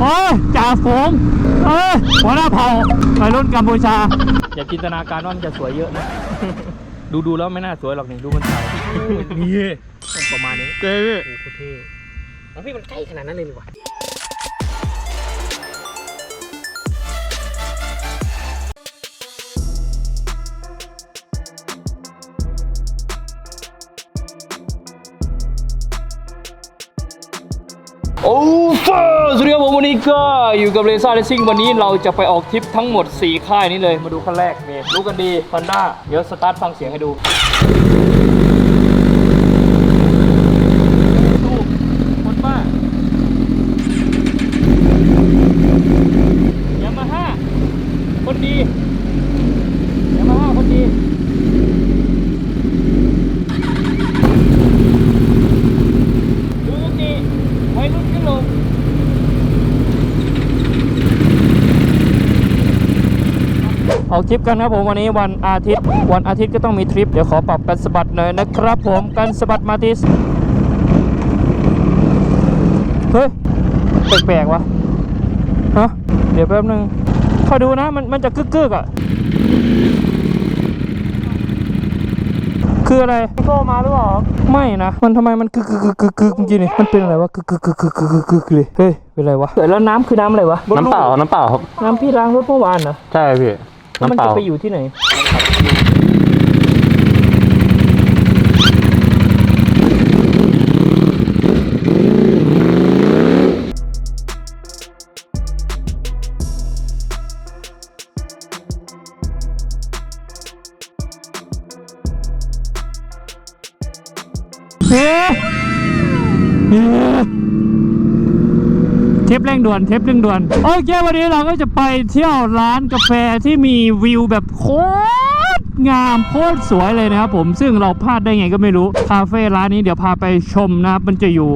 โอ้ยจ่าฝูงเอ้ยหัวหน้าเผ่าวัยรุ่นกัมพูชา อย่าจินตนาการว่ามันจะสวยเยอะนะ ดูดูแล้วไม่น่าสวยหรอกนี่ดูมันใสนี่ประมาณนี้เจ๊พี่โอ้โหเท่ของพี่มันใกล้ขนาดนั้นเลยหรือวะโอ้ ฟ้าสวัสดีครับผมวันนี้ก็อยู่กับเรซ่าเลซิ่งวันนี้เราจะไปออกทริปทั้งหมด 4 ค่ายนี้เลยมาดูขั้นแรกนี่รู้กันดีฟันด้าเดี๋ยวสตาร์ทฟังเสียงให้ดูคนบ้ายามาฮ่าคนดียามาฮ่าคนดี ดูสติวัยรุ่นขึ้นลง ออกทริปกันครับผมวันนี้วันอาทิตย์ วันอาทิตย์ก็ต้องมีทริป เดี๋ยวขอปรับกันสะบัดหน่อยนะครับ ผมกันสะบัดมาติสเฮ้ยแปลกๆวะฮะเดี๋ยวแป๊บนึงคอยดูนะมันมันจะกึกๆอะคืออะไรโกมาหรือเปล่าไม่นะ มันทำไมมันกึกกึกกึกกึกกึกเมื่อกี้นี่มันเป็นอะไรวะกึกกึกกึกกึกกึกกึกกึกเลยเฮ้ยเป็นอะไรวะแล้วน้ำคือน้ำอะไรวะน้ำเปล่าน้ำเปล่าครับน้ำพี่ล้างรถเมื่อวานเหรอใช่พี่ แล้วมันน้ำเปล่าจะไปอยู่ที่ไหน เร่งด่วนเทปเร่งด่วนโอเควันนี้เราก็จะไปเที่ยวร้านกาแฟที่มีวิวแบบโคตรงามโคตรสวยเลยนะครับผมซึ่งเราพลาดได้ไงก็ไม่รู้คาเฟ่ร้านนี้เดี๋ยวพาไปชมนะครับมันจะอยู่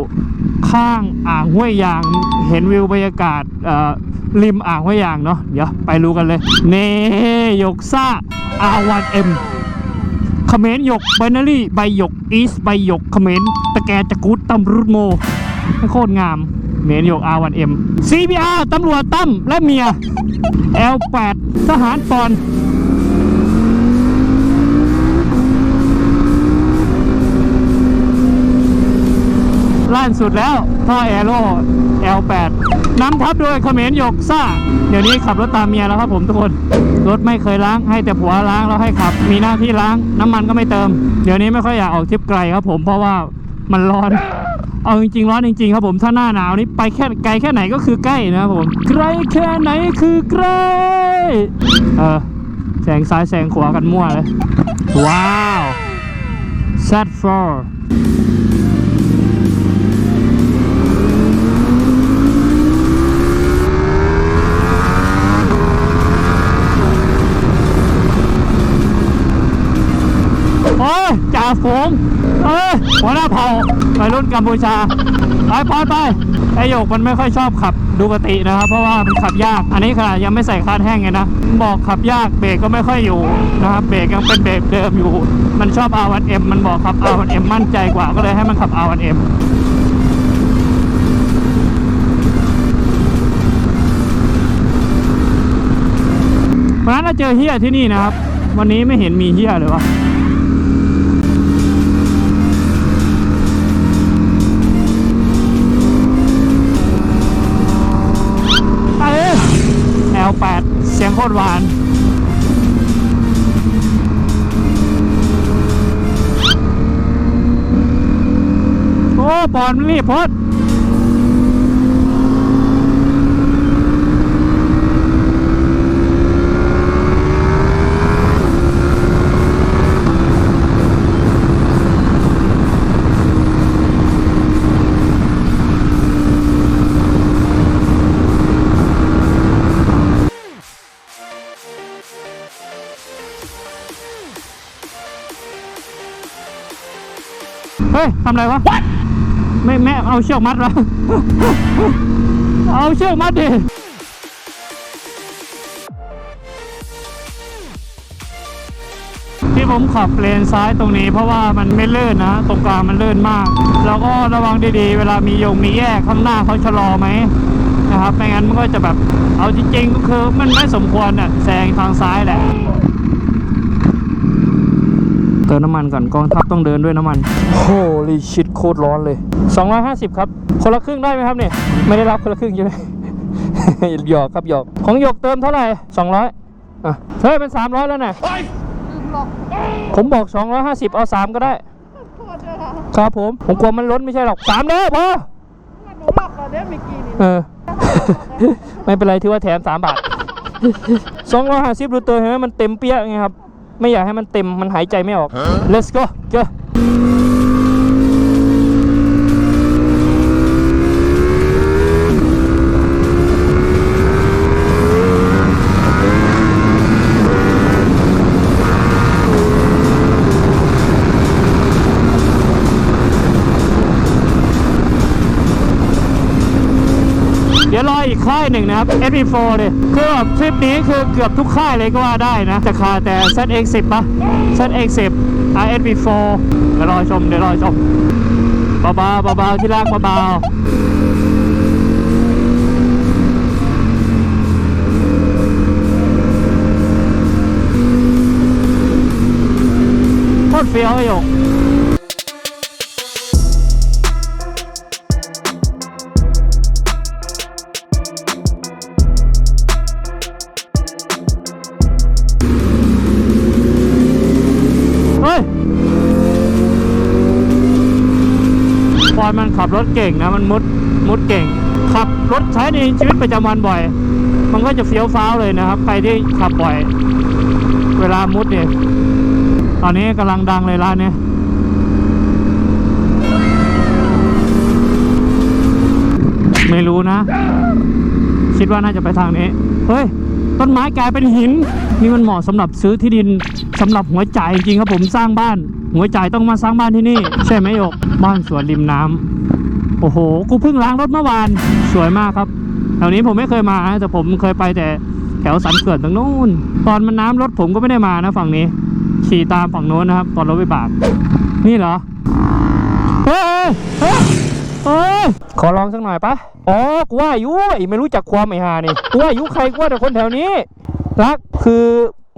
ข้างอ่างห้วยยางเห็นวิวบรรยากาศเอ่อริมอ่างห้วยยางเนาะเดี๋ยวไปรู้กันเลยเนยกซ่า R1M เขมรหยกไบนารี่ใบหยกอีสใบหยกเขมรตะแกจะกูดตำรุดโม โคตรงาม เมนโยก R1M CBR ตำรวจตั้มและเมีย L8 ทหารปอนล่านสุดแล้วท่อแอโร่ L8 นำทับโดยเขมรหยกซ่า เดี๋ยวนี้ขับรถตามเมียแล้วครับผมทุกคน รถไม่เคยล้างให้แต่ผัวล้างแล้วให้ขับ มีหน้าที่ล้าง น้ำมันก็ไม่เติม เดี๋ยวนี้ไม่ค่อยอยากออกทริปไกลครับผมเพราะว่ามันร้อน เอาจริงๆร้อนจริงๆครับผมถ้าหน้าหนาวนี่ไปแค่ไกลแค่ไหนก็คือใกล้นะครับผมไกลแค่ไหนคือใกล้เออแสงซ้ายแสงขวากันมั่วเลย ว้าว Z4 โอ้ยจ่าฝง วัยรุ่นกัมพูชาไปไปไปไอโยกมันไม่ค่อยชอบขับดูกตินะครับ เพราะว่ามันขับยาก อันนี้ขนาดยังไม่ใส่คาดแห้งไงนะ บอกขับยากเบรกก็ไม่ค่อยอยู่นะครับเบรกยังเป็นเบรกเดิมอยู่ มันชอบ R1M มันบอกขับ R1M มั่นใจกว่าก็เลยให้มันขับ R1M วันนั้นเราเจอเฮียที่นี่นะครับ วันนี้ไม่เห็นมีเฮียเลยวะ บอลนรีบโพดเฮ้ยทำไรวะ ไม่แม่เอาเชือกมัดวะเอาเชือกมัดดิที่ผมขับเลนซ้ายตรงนี้เพราะว่ามันไม่เลื่อนนะ ตรงกลางมันเลื่อนมาก แล้วก็ระวังดีๆ เวลามียงมีแยกข้างหน้าเขาชะลอไหมนะครับไม่งั้นมันก็จะแบบเอาจริงๆก็คือมันไม่สมควรอะแซงทางซ้ายแหละ ติมน้ำมันก่อนกองทัพต้องเดินด้วยน้ำมันโอ้ลีชิดโคตรร้อนเลย 250 ครับ คนละครึ่งได้ไหมครับเนี่ย ไม่ได้รับคนละครึ่งใช่ไหมหยอกครับหยอกของหยกเติมเท่าไหร่ 200อะเฮ้ยเป็น 300 แล้วนะผมบอก 250 เอา 3 ก็ได้ ครับผม ผมกลัวมันล้นไม่ใช่หรอก3เลยพอหนูหลับตอนเนี้ยเมื่อกี้นี่เออไม่เป็นไรถือว่าแถม 3 บาท250รูเตอร์เห็นไหมมันเต็มเปี้ยไงครับ ไม่อยากให้มันเต็มมันหายใจไม่ออก let's go go เดี๋ยวรออีกค่ายหนึ่งนะครับ SP4 เลยคือแบบทริปนี้คือเกือบทุกค่ายเลยก็ว่าได้นะแต่ขาแต่ ZX10 ปะ ZX10 RSP4 เดี๋ยวรอชมเดี๋ยวรอชมเบาๆเบาๆที่รักเบาๆโคตรเฟี้ยวไอ้หยก อนมันขับรถเก่งนะมันมุดมุดเก่ง ขับรถใช้ในชีวิตประจำวันบ่อย มันก็จะเฟี้ยวฟ้าวเลยนะครับใครที่ขับบ่อย เวลามุดเนี่ยตอนนี้กำลังดังเลยร้านเนี้ยไม่รู้นะ คิดว่าน่าจะไปทางนี้ เฮ้ย ต้นไม้กลายเป็นหิน นี่มันเหมาะสำหรับซื้อที่ดิน สำหรับหัวใจจริงครับผมสร้างบ้าน หัวใจต้องมาสร้างบ้านที่นี่ ใช่ไหมโยกบ้านสวนริมน้ำโอ้โห กูเพิ่งล้างรถเมื่อวานสวยมากครับแถวนี้ผมไม่เคยมานะแต่ผมเคยไปแต่แถวสันเขื่อนตรงนู้นตอนมันน้ำรถผมก็ไม่ได้มานะฝั่งนี้ขี่ตามฝั่งโน้นนะครับ ตอนรถวิบาก นี่เหรอเฮ้ยเฮ้ยเฮ้ยขอลองสักหน่อยปะอ๋อกูว่าอายุไอ้ไม่รู้จักความไอ้หานี่กูว่าอายุใครกูว่าแต่คนแถวนี้รักคือ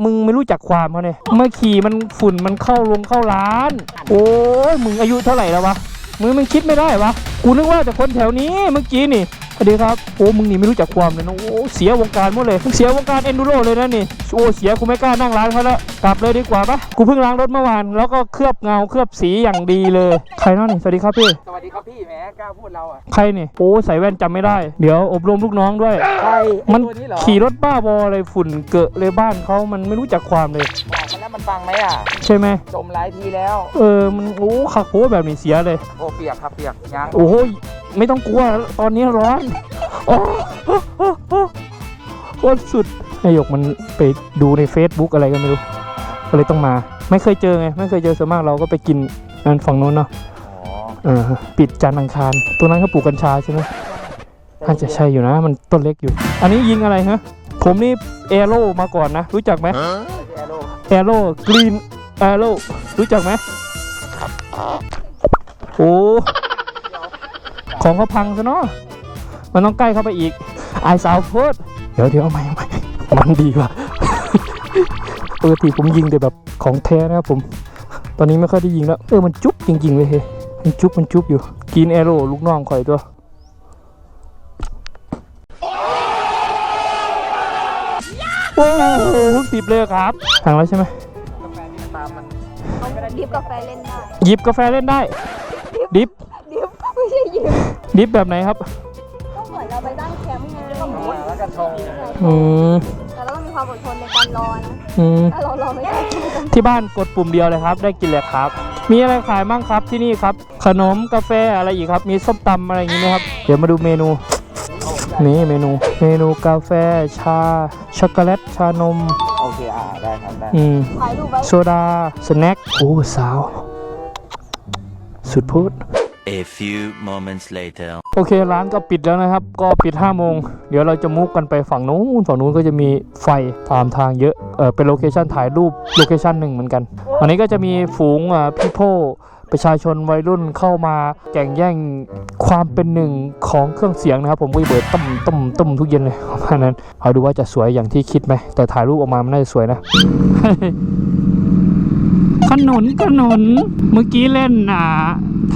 มึงไม่รู้จักความเขาเนี่ยเมื่อขี่มันฝุ่นมันเข้าลงเข้าร้าน โอ้ยมึงอายุเท่าไหร่แล้ววะมึงมันคิดไม่ได้วะกูนึกว่าแต่คนแถวนี้เมื่อกี้นี่ สวัสดีครับโอ้มึงนี่ไม่รู้จักความเลยนะโอ้เสียวงการหมดเลยมึงเสียวงการเอนดูโรเลยนะนี่โอ้เสียกูไม่กล้านั่งร้านเขาแล้วกลับเลยดีกว่าปะกูเพิ่งล้างรถเมื่อวานแล้วก็เคลือบเงาเคลือบสีอย่างดีเลยใครเนาะนี่สวัสดีครับพี่สวัสดีครับพี่แหมกล้าพูดเราอะใครนี่โอ้ใส่แว่นจำไม่ได้ เดี๋ยวอบรมลูกน้องด้วยใช่มันตัวนี้เหรอขี่รถบ้าบออะไรฝุ่นเกอะเลยบ้านเขามันไม่รู้จักความเลยบอกมันแล้วมันฟังไหมอะใช่ไหมจมหลายทีแล้ว เออมันโอ้ขักโหแบบนี้เสียเลยโอ้เปียกครับเปียกยังโอ้โห ไม่ต้องกลัวตอนนี้ร้อนโอ้โคตรสุดไอหยกมันไปดูใน Facebook อะไรก็ไม่รู้ก็เลยต้องมา ไม่เคยเจอไง ไม่เคยเจอส่วนมากเราก็ไปกินนั่นฝั่งโน้นเนาะอ๋อเออปิดจันอังคารตัวนั้นเขาปลูกกัญชาใช่ไหมน่าจะใช่อยู่นะ มันต้นเล็กอยู่ อันนี้ยิงอะไรฮะ ผมนี่เอโร่มาก่อนนะ รู้จักไหมไม่ใช่แอโร่แอโร่กรีนแอโร่รู้จักไหมโอ้ ของเขาพังซะเนาะมันต้องใกล้เข้าไปอีกไอสาวโพดเดี๋ยวเดี๋ยวเอาใหม่เอาใหม่มันดีกว่าปกติผมยิงแต่แบบของแท้นะครับผม ตอนนี้ไม่ค่อยได้ยิงแล้ว เออมันจุ๊บจริงๆเลยเฮ้ยมันจุ๊บมันจุ๊บอยู่ กินแอโร่ลูกน้องคอยตัวโอ้โหสิบเลยครับทางแล้วใช่ไหมกาแฟนี่ตามมันดิฟกาแฟเล่นได้หยิบกาแฟเล่นได้ดิฟ ดิฟไม่ใช่ยิบดิฟแบบไหนครับ ก็เหมือนเราไปตั้งแคมป์ไงแล้วกันชงอืมแต่เราต้องมีความอดทนในการรอนะอืมถ้าเรารอไม่ได้ที่บ้านกดปุ่มเดียวเลยครับ ได้กินเลยครับ มีอะไรขายบ้างครับที่นี่ครับ ขนมกาแฟอะไรอีกครับ มีส้มตำอะไรอย่างงี้ไหมครับ เดี๋ยวมาดูเมนู นี่เมนู เมนูกาแฟชา ช็อกโกแลตชานม โอเคอ่าได้ครับได้อืม ถ่ายรูปไว้ โซดา สแน็ค โอ้ สาว สุดพูด A few moments later. โอเคร้านก็ปิดแล้วนะครับ ก็ปิด5โมง เดี๋ยวเราจะมุกกันไปฝั่งนู้นฝั่งนู้นก็จะมีไฟตามทางเยอะเออเป็นโลเคชันถ่ายรูปโลเคชันหนึ่งเหมือนกันวันนี้ก็จะมีฝูงอ่าพี่โพประชาชนวัยรุ่นเข้ามาแข่งแย่งความเป็นหนึ่งของเครื่องเสียงนะครับ ผมก็จะเบิดต้มต้มต้มทุกเย็นเลยประมาณนั้นเอาดูว่าจะสวยอย่างที่คิดไหมแต่ถ่ายรูปออกมามันน่าจะสวยนะ นุนขนุนเมื่อกี้เล่นอ่า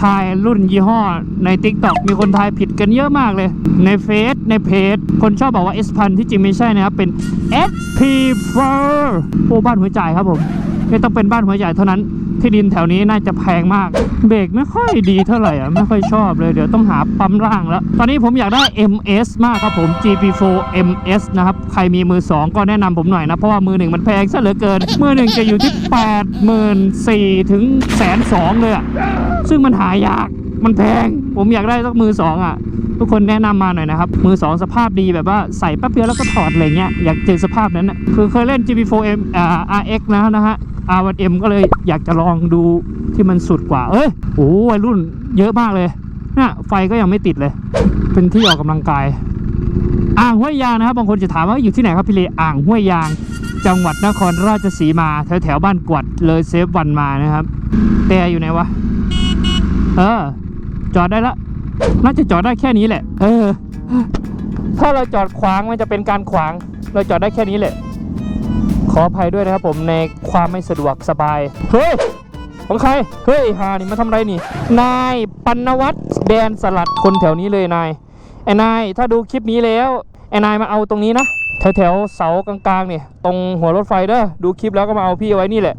ทายรุ่นยี่ห้อในติ๊กต็อกมีคนทายผิดกันเยอะมากเลย ในเฟซในเพจ คนชอบบอกว่า S พันที่จริงไม่ใช่นะครับ เป็น SP 4 โอ้บ้านหัวใจครับผม ไม่ต้องเป็นบ้านหัวใหญ่เท่านั้น ที่ดินแถวนี้น่าจะแพงมาก เบรกไม่ค่อยดีเท่าไหร่อะไม่ค่อยชอบเลยเดี๋ยวต้องหาปั๊มล่างแล้ว ตอนนี้ผมอยากได้ MS มากครับผม GP4 MS นะครับ ใครมีมือ 2 ก็แนะนำผมหน่อยนะ เพราะว่ามือหนึ่งมันแพงซะเหลือเกิน มือหนึ่งจะอยู่ที่ 8 4 0 0 0ถึงแสนสองเลยอะซึ่งมันหายากมันแพง ผมอยากได้สักมือสองอะ ทุกคนแนะนำมาหน่อยนะครับ มือสองสภาพดีแบบว่าใส่แป๊บเดียวแล้วก็ถอดอะไรเงี้ย อยากเจอสภาพนั้นนะคือเคยเล่น GP4M อ่า RX นะนะฮะ R1M ก็เลยอยากจะลองดูที่มันสุดกว่า เอ้ยโอ้วัยรุ่นเยอะมากเลยเนี่ยไฟก็ยังไม่ติดเลย เป็นที่ออกกำลังกาย อ่างห้วยยางนะครับ บางคนจะถามว่าอยู่ที่ไหนครับพี่เลอ่างห้วยยาง จังหวัดนครราชสีมา แถวแถวบ้านกวดเลยเซฟวันมานะครับ แต่อยู่ไหนวะ เออ จอดได้ละ น่าจะจอดได้แค่นี้แหละ เออ ถ้าเราจอดขวางมันจะเป็นการขวาง เราจอดได้แค่นี้แหละ ออภัยด้วยนะครับผมในความไม่สะดวกสบาย เฮ้ย ของใคร เฮ้ยหานี่มาทำไรนี่ นายปัณวัฒน์แดนสลัดคนแถวนี้เลยนาย ไอ้นายถ้าดูคลิปนี้แล้วไอ้นายมาเอาตรงนี้นะ แถวแถวเสากลางๆเนี่ยตรงหัวรถไฟเด้อดูคลิปแล้วก็มาเอาพี่ไว้นี่แหละ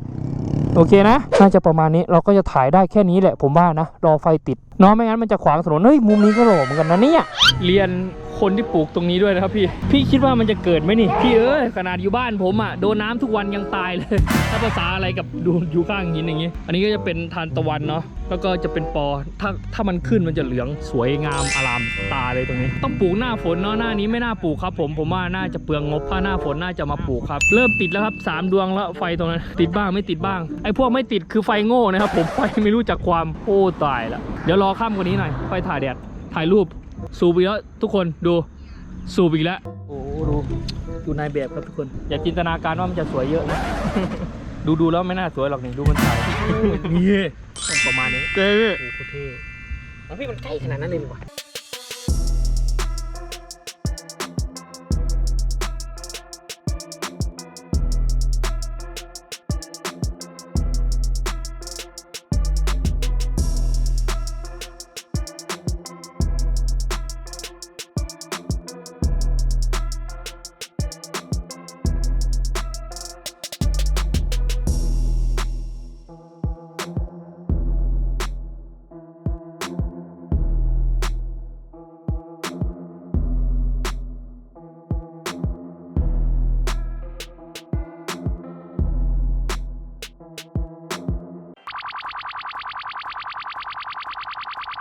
โอเคนะ น่าจะประมาณนี้เราก็จะถ่ายได้แค่นี้แหละ ผมว่านะ รอไฟติดเนาะไม่งั้นมันจะขวางถนนเฮ้ยมุมนี้ก็หล่อเหมือนกันนะเนี่ยเรียน คนที่ปลูกตรงนี้ด้วยนะครับพี่ พี่คิดว่ามันจะเกิดไหมนี่พี่เอ้ยขนาดอยู่บ้านผมอะโดนน้ำทุกวันยังตายเลย ถ้าภาษาอะไรกับดูอยู่ข้างหินอย่างงี้ อันนี้ก็จะเป็นทานตะวันเนาะแล้วก็จะเป็นปอถ้าถ้ามันขึ้นมันจะเหลืองสวยงามอารามตาเลยตรงนี้ ต้องปลูกหน้าฝนเนาะหน้านี้ไม่น่าปลูกครับ ผมผมว่าน่าจะเปลืองงบถ้าหน้าฝนน่าจะมาปลูกครับเริ่มติดแล้วครับสามดวงแล้วไฟตรงนั้นติดบ้างไม่ติดบ้างไอ้พวกไม่ติดคือไฟโง่นะครับผมไฟไม่รู้จักความโอ้ตายละเดี๋ยวรอค่ำกว่านี้หน่อยไฟถ่ายแดดถ่ายรูป สูบอีกแล้วทุกคนดูสูบอีกแล้วโอ้โหดูดูนายแบบครับทุกคน อย่าจินตนาการว่ามันจะสวยเยอะนะดูดูแล้วไม่น่าสวยหรอกนี่ดูมันถ่ายนี่ประมาณนี้เจ๊โอ้โหเท่ของพี่มันใกล้ขนาดนั้นเลยหรอวะ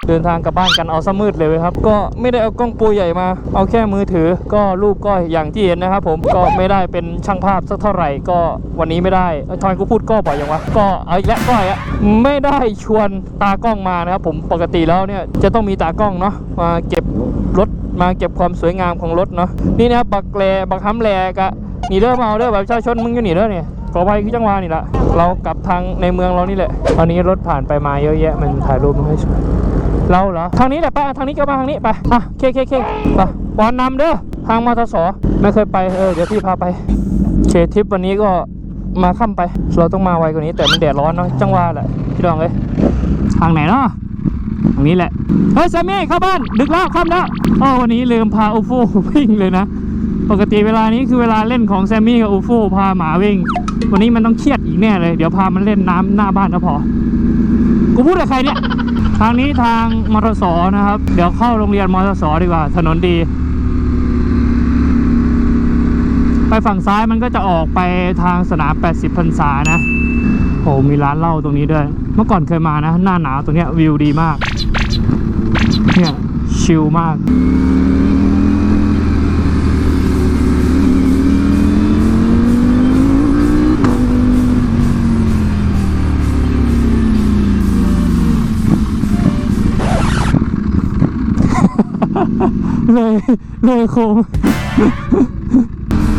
เดินทางกลับบ้านกันเอาซะมืดเลยครับ ก็ไม่ได้เอากล้องปรใหญ่มา เอาแค่มือถือ ก็รูปก็อย่างที่เห็นนะครับ ผมก็ไม่ได้เป็นช่างภาพสักเท่าไหร่ก็วันนี้ไม่ได้เอ้ยกูพูดก็บ่อยยังวะก็เอาอีกแล้วก็อีกแล้วไม่ได้ชวนตากล้องมานะครับ ผมปกติแล้วเนี่ยจะต้องมีตากล้องเนาะมาเก็บรถมาเก็บความสวยงามของรถเนาะนี่นะครับบักแลบักฮัมแลกะหนีเด้อมาเอาเด้อแบบประชาชนมึงอยู่หนีเด้อเนี่ยขอไปคือจังหวะนี่ละเรากลับทางในเมืองเรานี่แหละตอนนี้รถผ่านไปมาเยอะแยะมันถ่ายรูปไม่ค่อยสวย เราเหรอ ทางนี้แหละไปทางนี้ก็มาทางนี้ไปอะเคเคเคไปบอลนำเด้อทางมอทสไม่เคยไปเออเดี๋ยวพี่พาไปเคทริปวันนี้ก็มาค่ำไป เราต้องมาไวกว่านี้แต่มันแดดร้อนเนาะจังหวะแหละพี่ดองเอ้ยทางไหนเนาะทางนี้แหละเฮ้ยแซมมี่เข้าบ้านดึกแล้วค่ำแล้วอ๋อวันนี้ลืมพาอูฟูวิ่งเลยนะปกติเวลานี้คือเวลาเล่นของแซมมี่กับอูฟูพาหมาวิ่ง วันนี้มันต้องเครียดอีกแน่เลย เดี๋ยวพามันเล่นน้ำหน้าบ้านก็พอ กูพูดกับใครเนี่ย ทางนี้ทางมอเตอร์สนะครับ เดี๋ยวเข้าโรงเรียนมอเตอร์สดีกว่า ถนนดี ไปฝั่งซ้ายมันก็จะออกไปทางสนาม 80พรรษานะโหมีร้านเหล้าตรงนี้ด้วย เมื่อก่อนเคยมานะ หน้าหนาวตรงนี้วิวดีมาก เนี่ย ชิลมาก เลยเลยโค้ง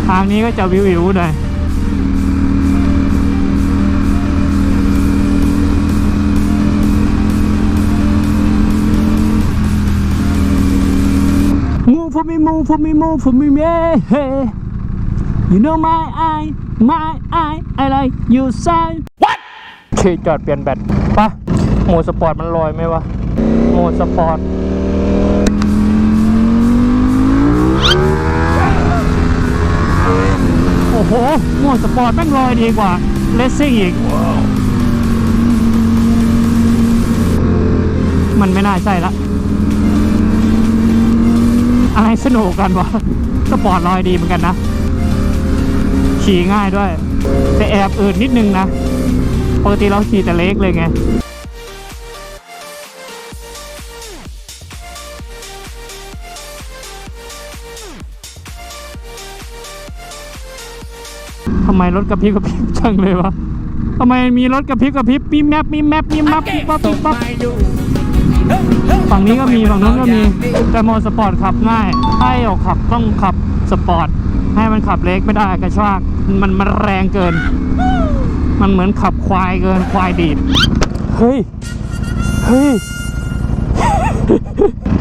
ทางนี้ก็จะวิวๆหน่อยมูฟ for me move for me move for me You know my eye my eye I like you say what เคจอดเปลี่ยนแบตปะโหมดสปอร์ตมันลอยไหมวะโหมดสปอร์ต โอ้โหหมดสปอร์ตแม่งลอยดีกว่าเลสซิ่งอีก มันไม่น่าใช่ละ อะไรสนุกกันวะสปอร์ตลอยดีเหมือนกันนะ ขี่ง่ายด้วย แต่แอบอื่นนิดนึงนะปกติเราขี่แต่เล็กเลยไง ไมรถกระพริบกระพริบจังเลยวะทำไมมีรถกระพริบกระพริบมีแมปมีแมปมีแมปมีปั๊บมีปั๊บฝั่งนี้ก็มีฝั่งนู้นก็มีแต่โมดสปอร์ตขับง่ายให้ออกขับต้องขับสปอร์ตให้มันขับเล็กไม่ได้กระชากมันมันแรงเกิน มันเหมือนขับควายเกินควายดีดเฮ้ยเฮ้ย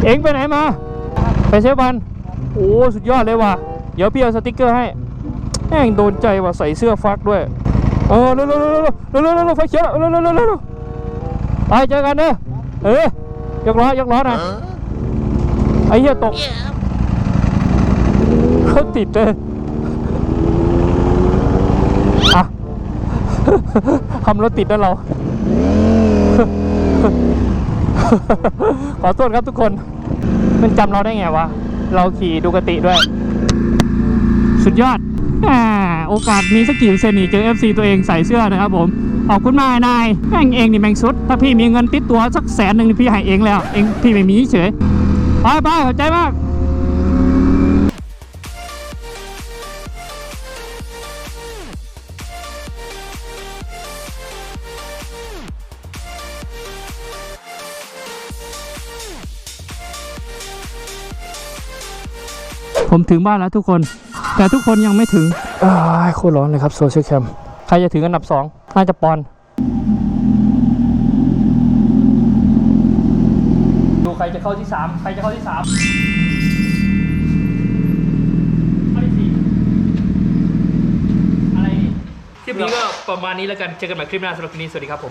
เอ็งไปไหนมา ไปเชฟวันโอ้สุดยอดเลยว่ะ เดี๋ยวพี่เอาสติกเกอร์ให้ แม่งโดนใจว่ะใส่เสื้อฟักด้วยเออเร็วเร็วเร็วเร็วเร็วเร็วไฟเขียวเร็วเร็วเร็วเร็วไปเจอกันเด้อเออยกล้อยกล้อนะไอ้เหี้ยตกเขาติดเลยอะทำรถติดแล้วเรา ขอโทษครับทุกคน มันจำเราได้ไงวะ เราขี่ดูกติด้วย สุดยอด โอกาสมีสักกี่เปอร์เซ็นต์นี่เจอ FC ตัวเองใส่เสื้อนะครับผมขอบคุณมากนายแม่งเองนี่แม่งสุด ถ้าพี่มีเงินติดตัวสักแสนหนึ่งพี่ให้เองแล้ว เองพี่ไม่มีเฉยไปไปขอบใจมากผมถึงบ้านแล้วทุกคน แต่ทุกคนยังไม่ถึงอ้ายโคตรร้อนเลยครับโซเชียลแคมใครจะถึงอันดับสองน่าจะปอน ดูใครจะเข้าที่สามใครจะเข้าที่สามเข้าที่สี่อะไรนี่คลิปนี้ก็ประมาณนี้แล้วกัน เจอกันใหม่คลิปหน้าสำหรับคลิปนี้ สวัสดีครับผม